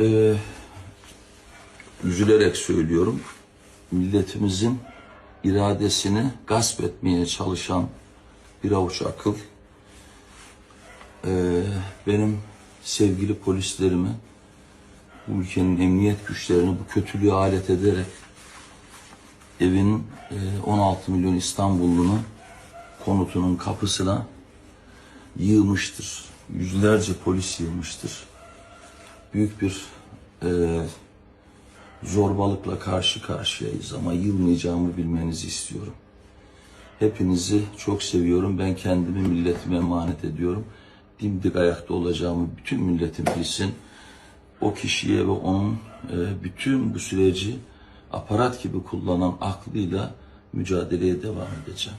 Ee, üzülerek söylüyorum. Milletimizin iradesini gasp etmeye çalışan bir avuç akıl ee, benim sevgili polislerimi bu ülkenin emniyet güçlerini bu kötülüğe alet ederek evin e, 16 milyon İstanbullunun konutunun kapısına yığmıştır. Yüzlerce polis yığmıştır. Büyük bir e, zorbalıkla karşı karşıyayız ama yılmayacağımı bilmenizi istiyorum. Hepinizi çok seviyorum. Ben kendimi milletime emanet ediyorum. Dimdik ayakta olacağımı bütün milletim bilsin. O kişiye ve onun e, bütün bu süreci aparat gibi kullanan aklıyla mücadeleye devam edeceğim.